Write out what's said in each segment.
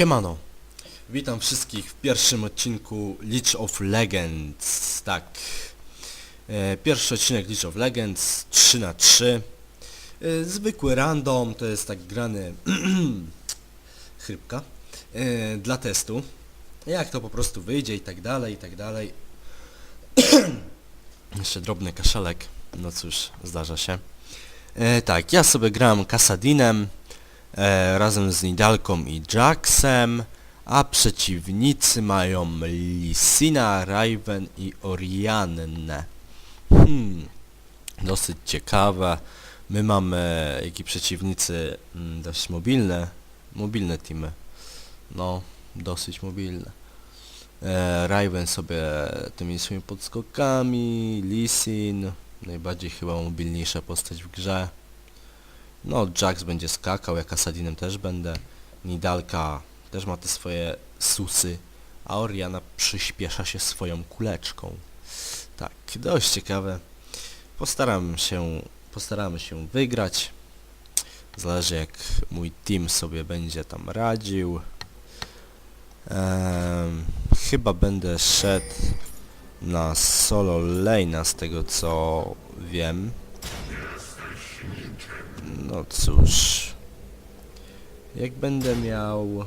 Siemano! Witam wszystkich w pierwszym odcinku League of Legends. Tak. E, pierwszy odcinek League of Legends 3 na 3 e, Zwykły random, to jest tak grany chrypka e, dla testu. Jak to po prostu wyjdzie i tak dalej, i tak dalej. Jeszcze drobny kaszelek. No cóż, zdarza się. Tak, ja sobie gram Kasadinem e, razem z Nidalką i Jaxem, a przeciwnicy mają Lisina, Raven i Oriannę. Hmm, dosyć ciekawe. My mamy, jak i przeciwnicy, mm, dość mobilne, mobilne teamy. No, dosyć mobilne. E, Raven sobie tymi swoimi podskokami, Lisin, najbardziej chyba mobilniejsza postać w grze. No, Jax będzie skakał, jak Asadinem też będę. Nidalka też ma te swoje susy, a Oriana przyspiesza się swoją kuleczką. Tak, dość ciekawe. Postaram się, postaramy się wygrać. Zależy jak mój team sobie będzie tam radził. Em, chyba będę szedł na solo lane'a z tego co wiem. No cóż. Jak będę miał...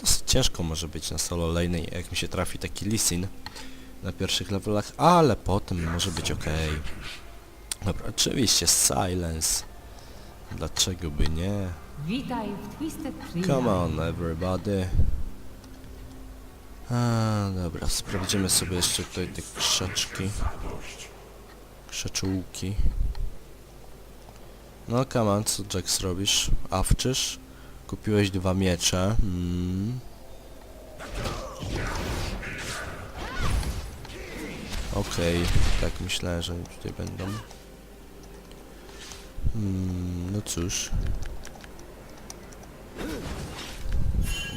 Dosyć ciężko może być na solo lane, jak mi się trafi taki Lisin na pierwszych levelach, ale potem może być ok. Dobra, oczywiście Silence. Dlaczego by nie? Witaj w Twisted Tree. Come on everybody. A, dobra, sprawdzimy sobie jeszcze tutaj te krzaczki. Krzaczułki. No on, co Jax robisz? Awczysz? Kupiłeś dwa miecze. Mm. Okej, tak myślałem, że tutaj będą. Mm, no cóż.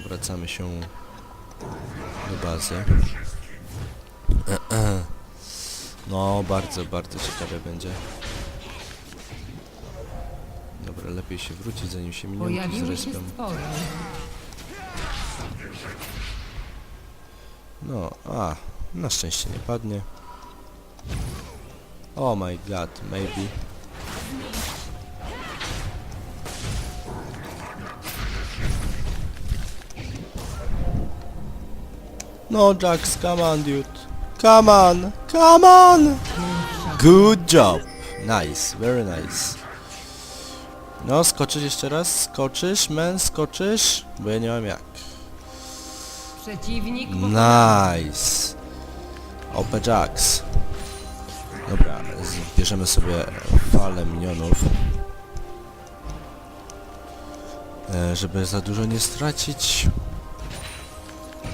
Wracamy się do bazy. No, bardzo, bardzo ciekawe będzie. Lepiej się wrócić, zanim się minionki Pojawiły się zrespią. stwory. No, a, na szczęście nie padnie. Oh my god, maybe. No, Jax, come on, dude. Come on, come on! Good job. Nice, very nice. No, skoczysz jeszcze raz? Skoczysz, man, skoczysz? Bo ja nie mam jak. Przeciwnik. Nice. OP Jax. Dobra, bierzemy sobie falę minionów. E, żeby za dużo nie stracić.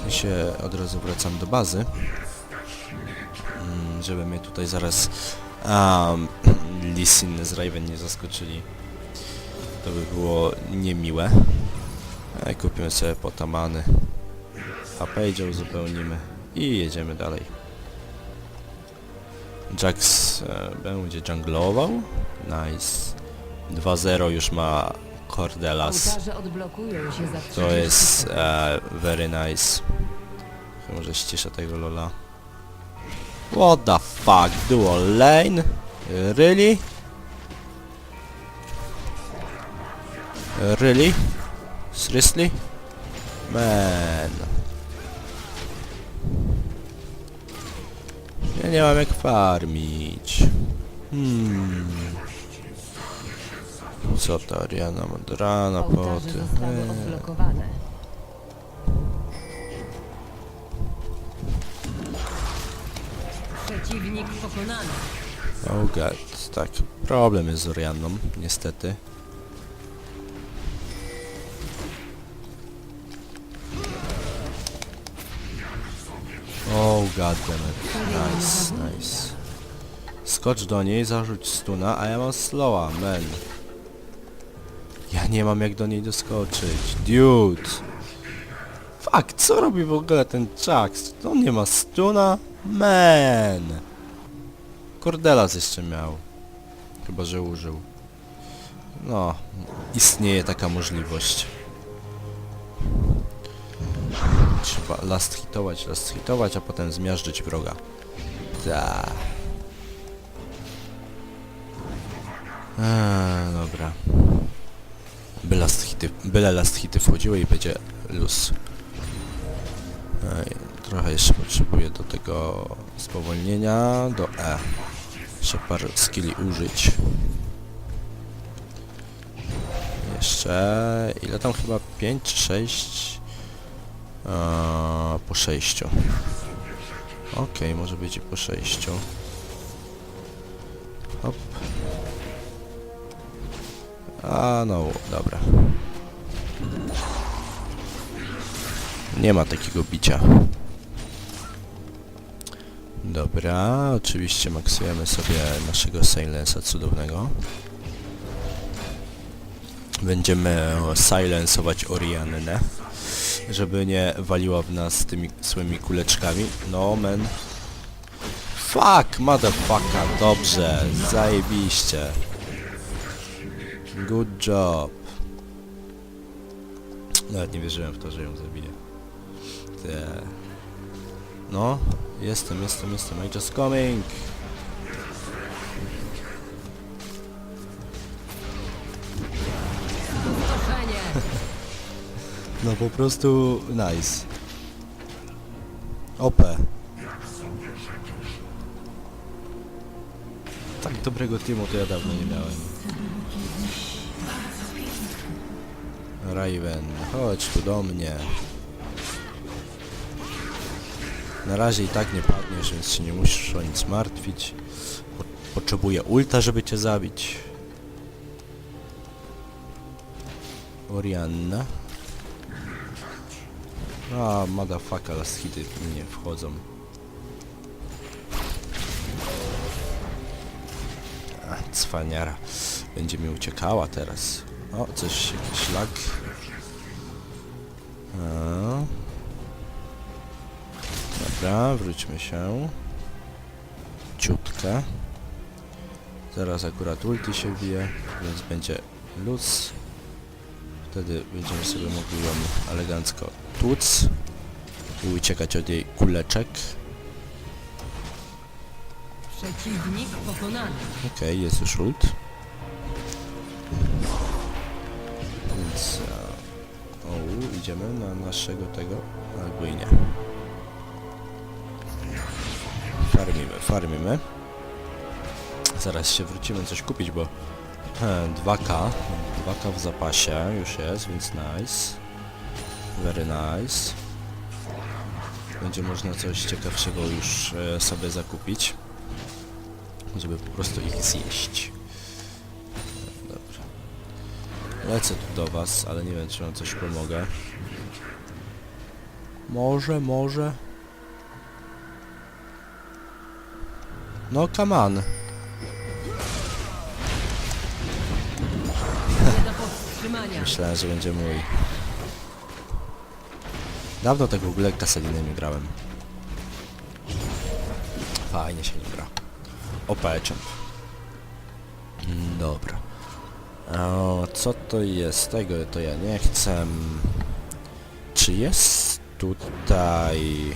I się od razu wracam do bazy. Mm, żeby mnie tutaj zaraz um, Lisin z Raven nie zaskoczyli. To by było niemiłe. E, kupimy sobie potamany. A page'a uzupełnimy i jedziemy dalej. Jax e, będzie junglował. Nice. 2-0 już ma Cordelas. Ołtarze odblokują się za 30 To jest sekund. e, very nice. Może ściszę tego lola. What the fuck? Dual lane? Really? Really? Seriously? Man. Ja nie mam jak farmić. Hmm. Co ta Ariana Madrana Ołtarze poty? zostały Eee. odblokowane. Przeciwnik pokonany. Oh god, tak. Problem jest z Orianną, niestety. Oh god damn it. Nice, nice. Skocz do niej, zarzuć stuna, a ja mam slowa, man. Ja nie mam jak do niej doskoczyć. Dude. Fuck, co robi w ogóle ten Jax? On nie ma stuna? Man. Cordelas jeszcze miał. Chyba, że użył. No, istnieje taka możliwość. Trzeba last hitować, last hitować, a potem zmiażdżyć wroga. Ta. Dobra. By last hity, byle last hity wchodziły i będzie luz. Ej, trochę jeszcze potrzebuję do tego spowolnienia, do E. Jeszcze parę skilli użyć. Jeszcze... ile tam chyba? 5 czy 6? Po 6. Okej, może i po 6. Hop. A no, dobra. Nie ma takiego bicia. Dobra, oczywiście maksujemy sobie naszego silensa cudownego. Będziemy silensować Oriannę, żeby nie waliła w nas tymi swoimi kuleczkami. No man. Fuck, motherfucker, dobrze, zajebiście. Good job. Nawet nie wierzyłem w to, że ją zabiję. Te. No, jestem, jestem, jestem. I just coming. No po prostu nice. OP. Tak dobrego teamu to ja dawno nie miałem. Raven, chodź tu do mnie. Na razie i tak nie padniesz, więc się nie musisz o nic martwić. Po potrzebuję ulta, żeby cię zabić. Orianna. A, motherfucker, las hity nie wchodzą. A, cwaniara. Będzie mi uciekała teraz. O, coś, jakiś lag. A. Dobra, wróćmy się. Ciutkę. Zaraz akurat ulti się bije, więc będzie luz. Wtedy będziemy sobie mogli ją elegancko tłuc i uciekać od jej kuleczek. Przeciwnik pokonany. Okej, jest już ult. Więc... e, O, idziemy na naszego tego, albo i nie. Farmimy, farmimy. Zaraz się wrócimy coś kupić, bo 2K, 2K w zapasie już jest, więc nice. Very nice. Będzie można coś ciekawszego już e, sobie zakupić żeby po prostu ich zjeść. Dobra. Lecę tu do was, ale nie wiem czy wam coś pomogę. Może, może. No come on. Myślałem, że będzie mój. Dawno tak w ogóle kasadinem nie grałem. Fajnie się nie gra. Opeczem. Dobra. O, co to jest? Tego to ja nie chcę. Czy jest tutaj...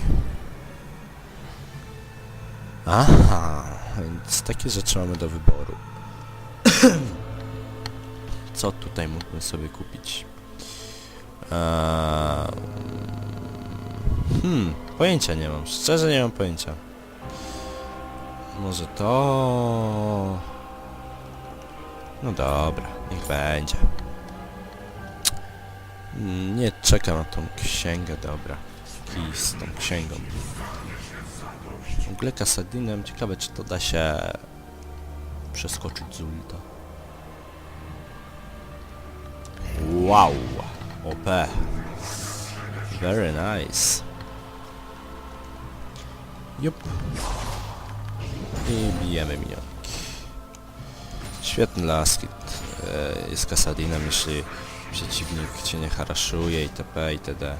Aha, więc takie rzeczy mamy do wyboru. Co tutaj mógłbym sobie kupić? Eee, hmm, pojęcia nie mam. Szczerze nie mam pojęcia. Może to... No dobra, niech będzie. Nie czekam na tą księgę, dobra. Kij z tą księgą. W ogóle kasadinem, ciekawe czy to da się przeskoczyć z ulta. Wow! OP. Very nice. Jup. I bijemy minionki. Świetny laskit. E, jest kasadinem, jeśli przeciwnik cię nie haraszuje itp. itd.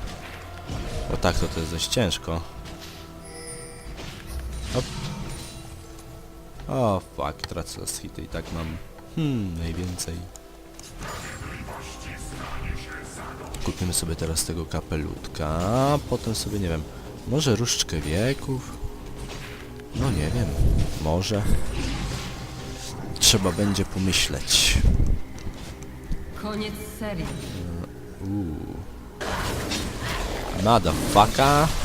Bo tak to to jest dość ciężko. Hop. O fuck, tracę las hity i tak mam hmm, najwięcej. Kupimy sobie teraz tego kapelutka, potem sobie, nie wiem, może różdżkę wieków? No nie wiem, może. Trzeba będzie pomyśleć. Koniec serii. Motherfucker. Sojusznik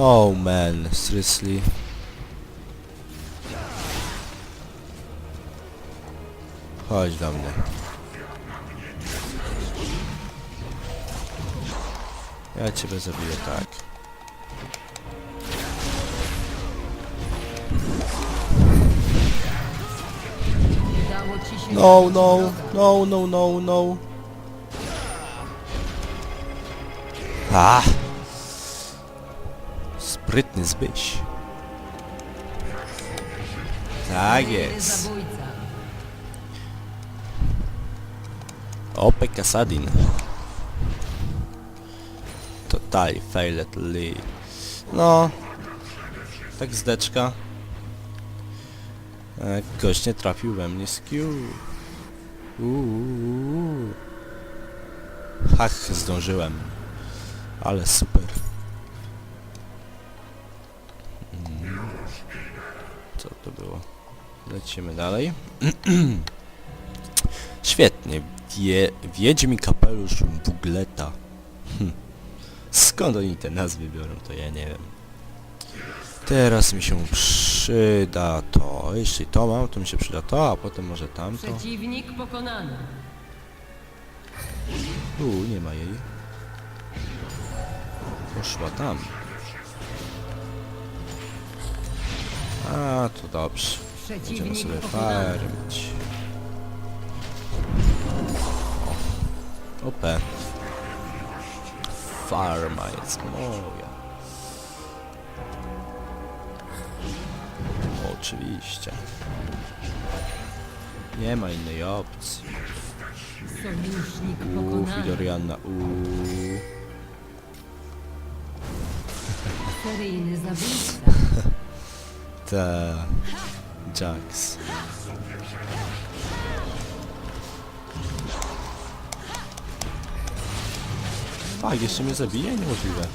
Oh man, seriously. Chodź do mnie. Ja ciebie zabiję tak. No, no, no, no, no, no. A! Sprytny zbyś. Tak jest. Ope Kasadin. Totally failed lead. No. Tak zdeczka. E, Gość nie trafił we mnie z Q. Uuu. Hach, zdążyłem. Ale super. Lecimy dalej. Świetnie. Wie, wiedźmi kapelusz Bugleta. Hm. Skąd oni te nazwy biorą, to ja nie wiem. Teraz mi się przyda to. Jeśli to mam, to mi się przyda to, a potem może tamto. Przeciwnik pokonany. U, nie ma jej. Poszła tam. A, to dobrze. Będziemy Przeciwnik sobie pokonany. farmić. OP. Farma jest moja. Oczywiście. Nie ma innej opcji. Sojusznik Uuu, pokonany. Fidorianna, uuu. Seryjny zabójca. Ta. Jax. Tak, jeszcze mnie zabije? Niemożliwe.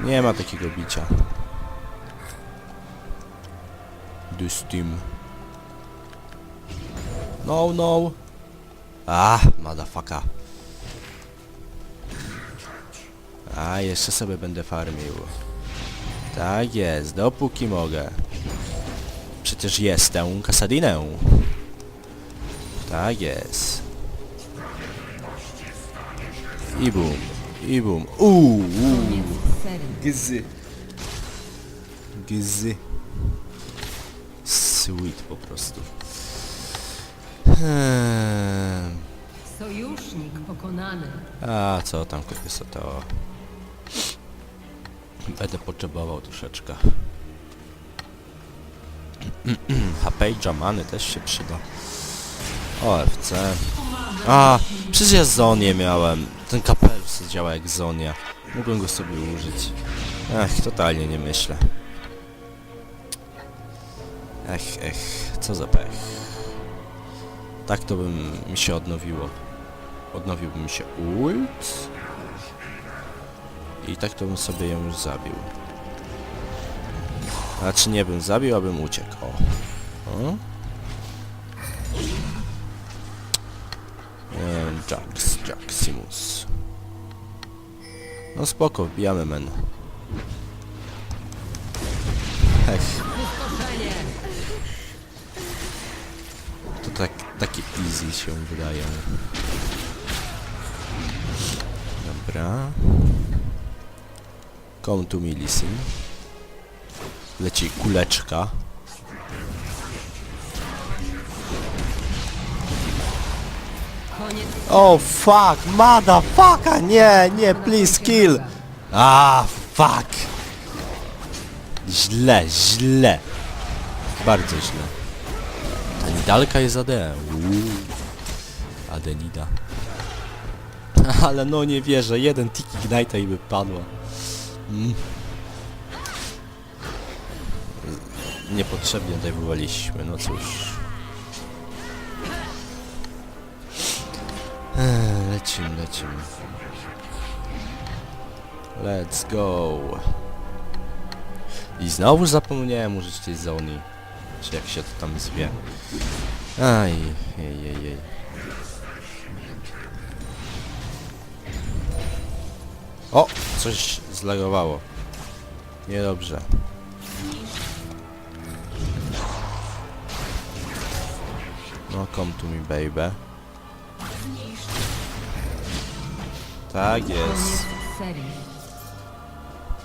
Nie ma takiego bicia. Dystym. No, no. Ah, motherfucker. A, jeszcze sobie będę farmił. Tak jest, dopóki mogę. Przecież jestem Kasadinę. Tak jest. I bum, i bum. Uuu. Gzy. Gzy. Sweet po prostu. Hmm. Sojusznik pokonany. A co tam kopiesa to? Będę potrzebował troszeczkę. I Jamany też się przyda. OFC. A, przecież ja Zonię miałem. Ten kapelusz działa jak Zonia. Mogłem go sobie użyć. Ech, totalnie nie myślę. Ech, ech, co za pech. Tak to bym mi się odnowiło. Odnowiłby mi się ult. I tak to bym sobie ją już zabił. Znaczy nie bym zabił, a bym uciekł. O. o. Jax, Jaximus. No spoko, wbijamy men. Ech, Pustoszenie. to tak, takie easy się wydaje. Dobra. Come to me, listen. Leci kuleczka. Oh fuck, motherfucker, nie, nie, please kill. Ah, fuck. Źle, źle. Bardzo źle. Ta nidalka jest AD. Uuu. Adenida. Ale no nie wierzę, jeden tiki Ignite'a i by padła. Mm. niepotrzebnie tutaj wywaliśmy, no cóż. Lecimy, lecimy. Let's go. I znowu zapomniałem użyć tej zony. Czy jak się to tam zwie. Aj, jej, jej, jej. O! Coś zlagowało. Niedobrze. No, come to me, baby. Tak jest.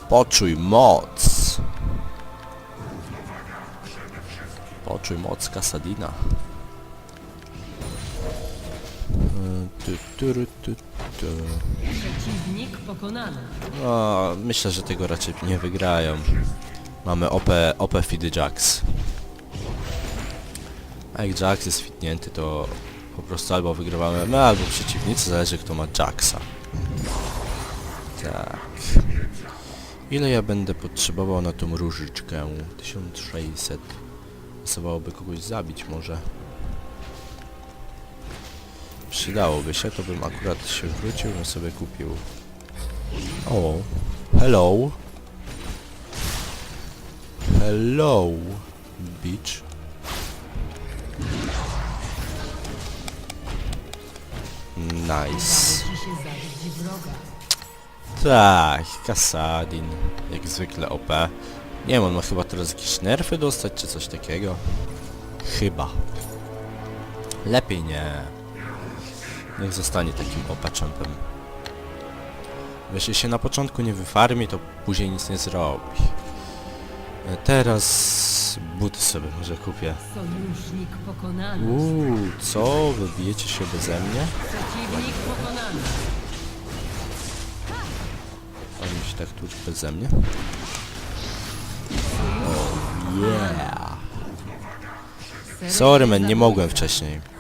Poczuj moc. Poczuj moc Kasadina. Tu. Przeciwnik pokonany. No, myślę, że tego raczej nie wygrają. Mamy OP, OP Fidy Jax. A jak Jax jest fitnięty, to po prostu albo wygrywamy my, albo przeciwnicy, zależy kto ma Jaxa. Tak. Ile ja będę potrzebował na tą różyczkę? 1600. Pasowałoby kogoś zabić może. Przydałoby się, to bym akurat się wrócił i sobie kupił. O, hello. Hello, bitch. Nice. Tak, Kasadin. Jak zwykle OP. Nie wiem, on ma chyba teraz jakieś nerfy dostać, czy coś takiego. Chyba. Lepiej nie. Niech zostanie takim OP-czempem. Jeśli się na początku nie wyfarmi, to później nic nie zrobi. Teraz buty sobie może kupię. Sojusznik pokonany. Uuu, co? Wybijecie się beze mnie? Przeciwnik pokonany. Oni się tak tuż beze mnie? Yeah. Seria Sorry man, nie mogłem wcześniej.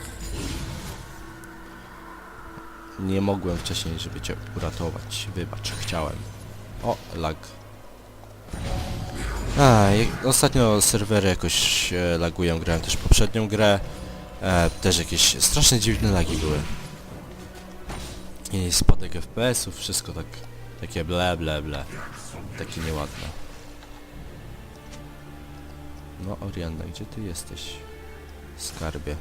Nie mogłem wcześniej, żeby cię uratować. Wybacz, chciałem. O, lag. A, ostatnio serwery jakoś e, lagują, grałem też poprzednią grę. E, też jakieś strasznie dziwne lagi były. I spadek FPS-ów, wszystko tak, takie ble ble ble. Takie nieładne. No Orianda, gdzie ty jesteś? Skarbie.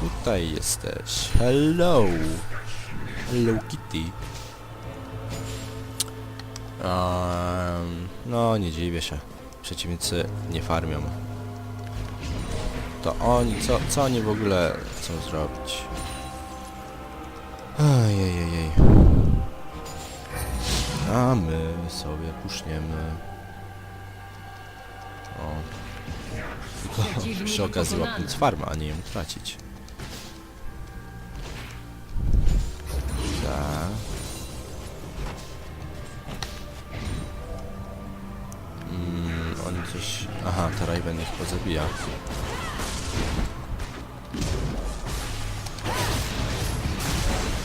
Tutaj jesteś. Hello! Hello Kitty. Um, no, nie dziwię się. Przeciwnicy nie farmią. To oni, co, co oni w ogóle chcą zrobić? Ajajajaj. A my sobie puszniemy. O. Tylko przy okazji łapnąć farmę, a nie ją tracić. Coś... Aha, to Raven ich pozabija.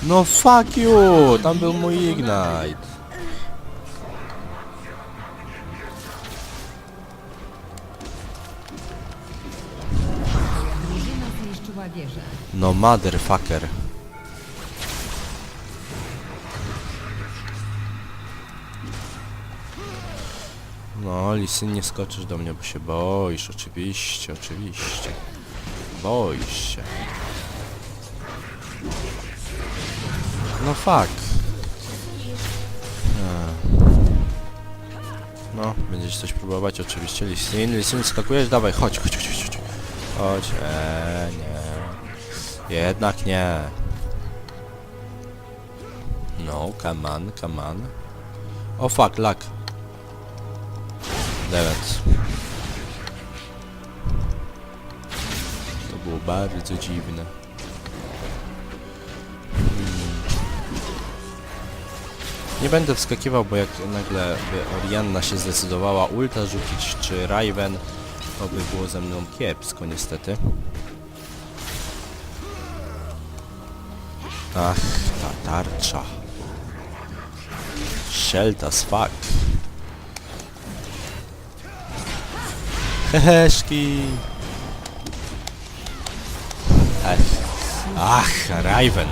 No fuck you! Tam był mój Ignite. No motherfucker. No, Lisyn, nie skoczysz do mnie, bo się boisz, oczywiście, oczywiście. Boisz się. No fuck. No, będziesz coś próbować, oczywiście. Lisyn, Lisyn, skakujesz? Dawaj, chodź, chodź, chodź, chodź. chodź. Chodź, eee, nie. Jednak nie. No, come on, come on. O fuck, luck. Devet. To było bardzo dziwne. Hmm. Nie będę wskakiwał, bo jak nagle by Orianna się zdecydowała ulta rzucić, czy Raven, to by było ze mną kiepsko niestety. Ach, ta tarcza. Shelt as fuck. Heheszki. Ech. Ach, Raven.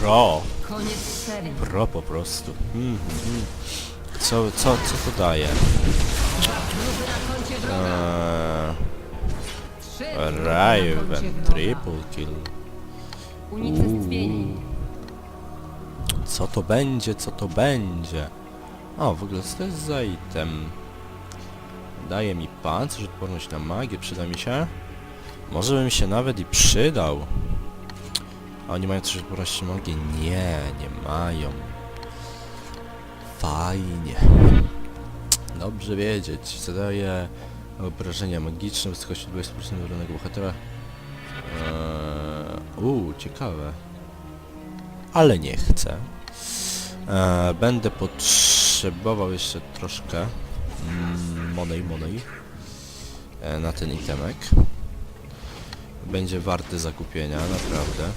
Pro. Pro po prostu. Mm, mm. Co, co, co to daje? Eee, na Raven. Triple kill. Unicestwieni. Co to będzie, co to będzie? O, w ogóle co to jest za item? Daje mi pancerz, odporność na magię, przyda mi się? Może by mi się nawet i przydał. A oni mają też odporność na magię? Nie, nie mają. Fajnie. Dobrze wiedzieć. Zadaje obrażenia magiczne, wysokości 20% wybranego bohatera. Eee, ciekawe. Ale nie chcę. Eee, będę potrzebował jeszcze troszkę mm, monej, monej e, na ten itemek. Będzie warty zakupienia, naprawdę.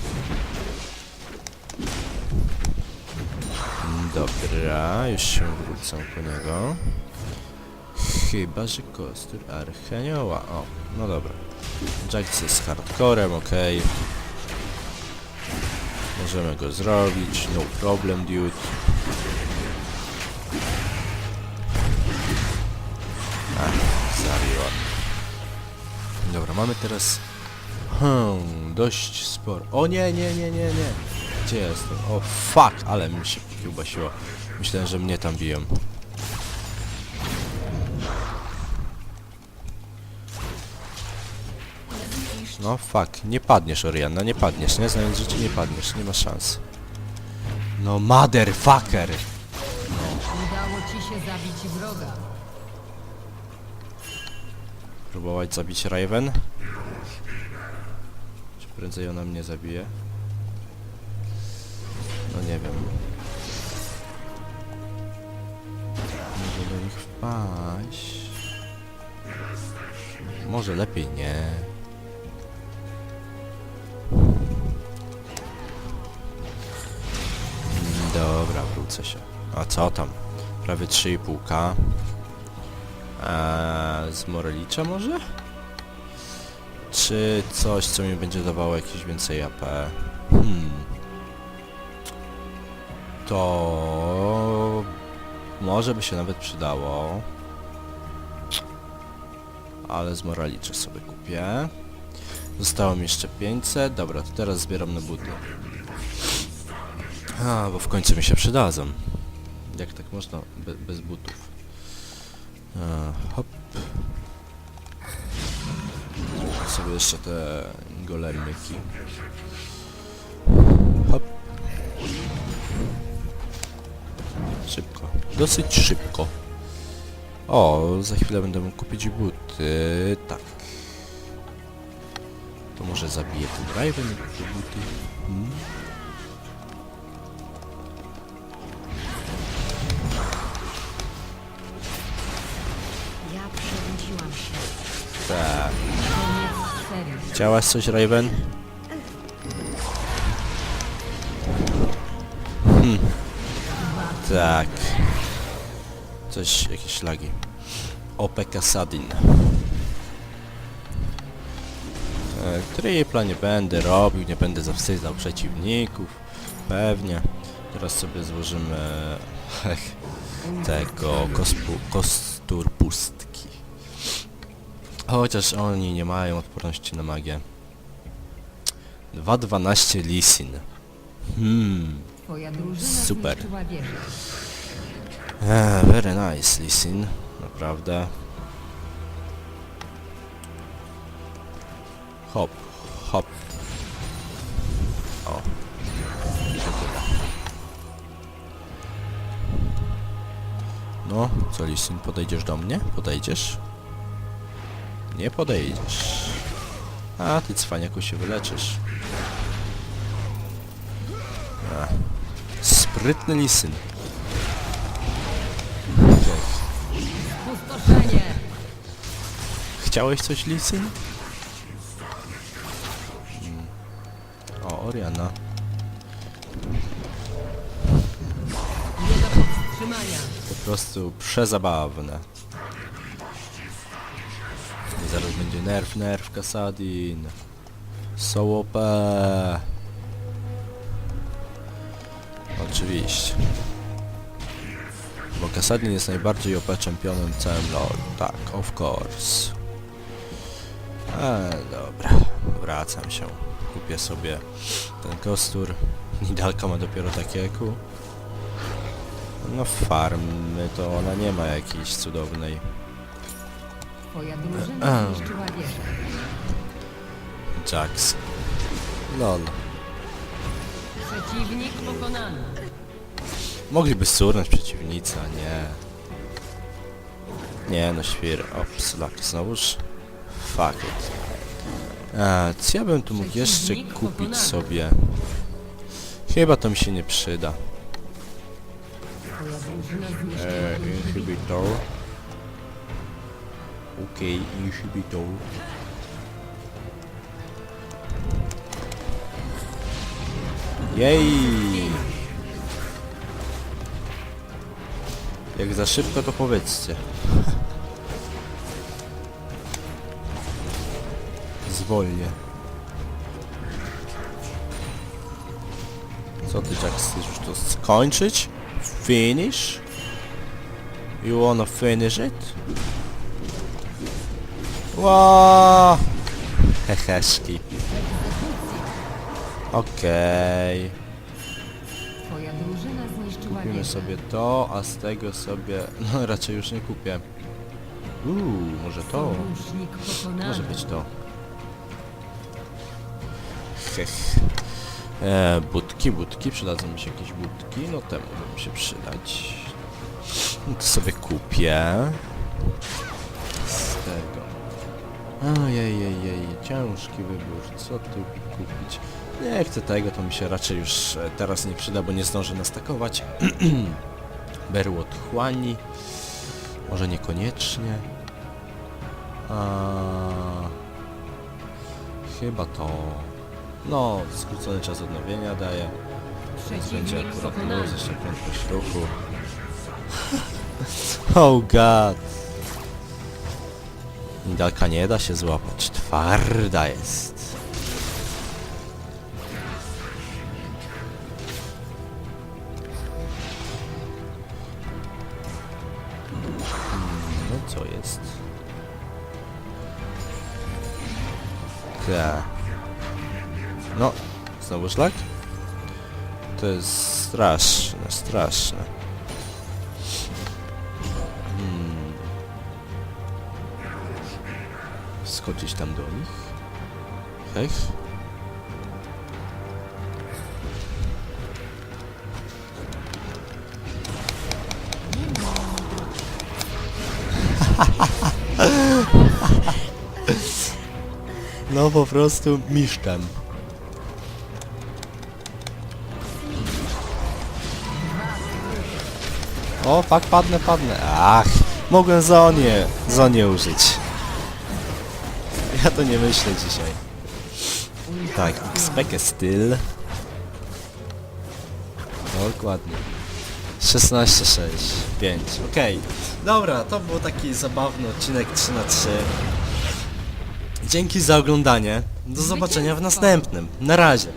Dobra, już się wrócę po niego. Chyba, że kostur Archenioła. O, no dobra. Jax jest hardcorem, okej. Możemy go zrobić, no problem dude. Dobra, mamy teraz... Hmm, dość sporo. O nie, nie, nie, nie, nie. Gdzie jestem? O fuck, ale mi się kiełbasiło. Myślałem, że mnie tam biją. No fuck, nie padniesz Oriana, nie padniesz, nie? Znając życie nie padniesz, nie ma szans. No motherfucker! Udało ci się zabić wroga. Próbować zabić Raven? Czy prędzej ona mnie zabije? No nie wiem. Może do nich wpaść? Może lepiej nie. Dobra, wrócę się. A co tam? Prawie 3,5k. Eee, z Morelicza może? Czy coś, co mi będzie dawało jakieś więcej AP? Hmm. To... Może by się nawet przydało. Ale z Morelicza sobie kupię. Zostało mi jeszcze 500. Dobra, to teraz zbieram na buty. A, bo w końcu mi się przydadzą. Jak tak można be, bez butów? A, hop. Sobie jeszcze te golemyki. Hop. Szybko. Dosyć szybko. O, za chwilę będę mógł kupić buty. Tak. To może zabiję i kupię buty. Hmm. Tak. Chciałaś coś, Raven? Hmm. Tak. Coś, jakieś lagi. OPK Sadin. E, Tripla nie będę robił, nie będę zawstydzał przeciwników. Pewnie. Teraz sobie złożymy hech, tego kospu. Chociaż oni nie mają odporności na magię. 2.12 Lisin. Hmm. Twoja drużyna Super. zniszczyła wieżę. Eh, very nice Lisin. Naprawdę. Hop, hop. O. I to tyle. No, co Lisin, podejdziesz do mnie? Podejdziesz? Nie podejdziesz. A, ty cwaniaku się wyleczysz. A. Sprytny Lisyn. Pustoszenie. Chciałeś coś, Lisyn? Mm. O, Oriana. Nie do powstrzymania. Po prostu przezabawne. Nerf, nerf, Kasadin. So OP. Oczywiście. Bo Kasadin jest najbardziej OP czempionem całym LoL. Tak, of course. E, dobra. Wracam się. Kupię sobie ten kostur. Nidalka ma dopiero takie EQ. No farmy to ona nie ma jakiejś cudownej. Twoja drużyna zniszczyła wieżę. Jax. Lol. Przeciwnik pokonany. Mogliby surnąć przeciwnica, nie. Nie no, świr. Ops, laki znowuż. Fuck it. A, co ja bym tu mógł jeszcze Przeciwnik kupić pokonany. sobie? Chyba to mi się nie przyda. Twoja drużyna zniszczyła E, inhibitor. Okej, inhibitor. Jej! Jak za szybko to powiedzcie. Zwolnię. Co ty Jack chcesz już to skończyć? Finish? You wanna finish it? Ła! Heheszki. Okej. Twoja drużyna zniszczyła Kupimy wieżę. sobie to, a z tego sobie... No raczej już nie kupię. Uuu, może to? Sojusznik pokonany. Może być to. Hech. E, budki, budki, przydadzą mi się jakieś budki, no te mogą mi się przydać. No to sobie kupię. Z tego. Ojej, ciężki wybór, co tu kupić? Nie chcę tego, to mi się raczej już e, teraz nie przyda, bo nie zdążę nastakować. Berło otchłani. Może niekoniecznie. A... Chyba to... No, skrócony czas odnowienia daje. Więc będzie akurat plus, jeszcze prędkość ruchu. oh god. Nidalka nie da się złapać. Twarda jest. No co jest? Ta. No, znowu szlak? To jest straszne, straszne. Skoczyć tam do nich? Hech? No po prostu miszczem. O, fak, padnę, padnę. Ach, mogłem Zonię, Zonię użyć. Ja to nie myślę dzisiaj. Tak, XPK styl. Dokładnie. 16, 6, 5. Okej. Dobra, to był taki zabawny odcinek 3 na 3 Dzięki za oglądanie. Do zobaczenia w następnym. Na razie.